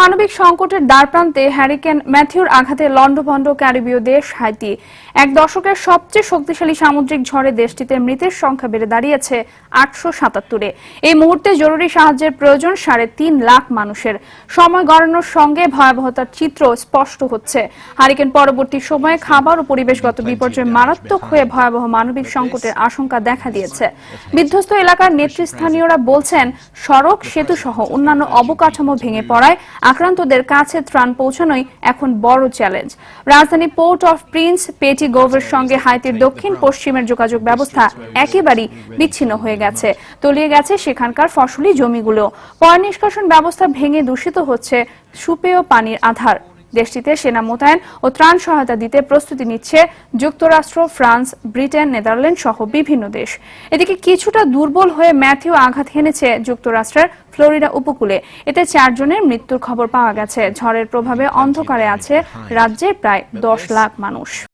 মানবিক সংকটের দ্বারপ্রান্তে হ্যারিকেন ম্যাথিউর আঘাতে লন্ডভন্ড ক্যারিবীয় দেশ হাইতি। এক দশকের সবচেয়ে শক্তিশালী সামুদ্রিক ঝড়ে দেশটিতে মৃতের সংখ্যা বেড়ে দাঁড়িয়েছে আটশো সাতাত্তরে। এই মুহূর্তে জরুরি সাহায্যের প্রয়োজন সাড়ে তিন লাখ মানুষের। সময় গড়ানোর সঙ্গে ভয়াবহতার চিত্র স্পষ্ট হচ্ছে। হারিকেন পরবর্তী সময়ে খাবার ও পরিবেশগত বিপর্যয় মারাত্মক হয়ে ভয়াবহ মানবিক সংকটের আশঙ্কা দেখা দিয়েছে। বিধ্বস্ত এলাকার নেতৃস্থানীয়রা বলছেন সড়ক সেতু সহ অন্যান্য অবকাঠামো ভেঙে পড়ায় আক্রান্তদের কাছে ত্রাণ পৌঁছানোই এখন বড় চ্যালেঞ্জ। রাজধানী পোর্ট অফ প্রিন্স পেটি গোভের সঙ্গে হাইতির দক্ষিণ পশ্চিমের যোগাযোগ ব্যবস্থা একেবারেই বিচ্ছিন্ন হয়ে গেছে। তলিয়ে গেছে সেখানকার ফসলি জমিগুলো। পয় নিষ্কাশন ব্যবস্থা ভেঙে দূষিত হচ্ছে সুপেয় পানির আধার। দেশটিতে সেনা মোতায়েন ও ত্রাণ সহায়তা দিতে প্রস্তুতি নিচ্ছে যুক্তরাষ্ট্র ফ্রান্স ব্রিটেন নেদারল্যান্ড সহ বিভিন্ন দেশ। এদিকে কিছুটা দুর্বল হয়ে ম্যাথিউ আঘাত হেনেছে যুক্তরাষ্ট্রের ফ্লোরিডা উপকূলে। এতে চারজনের মৃত্যুর খবর পাওয়া গেছে। ঝড়ের প্রভাবে অন্ধকারে আছে রাজ্যের প্রায় দশ লাখ মানুষ।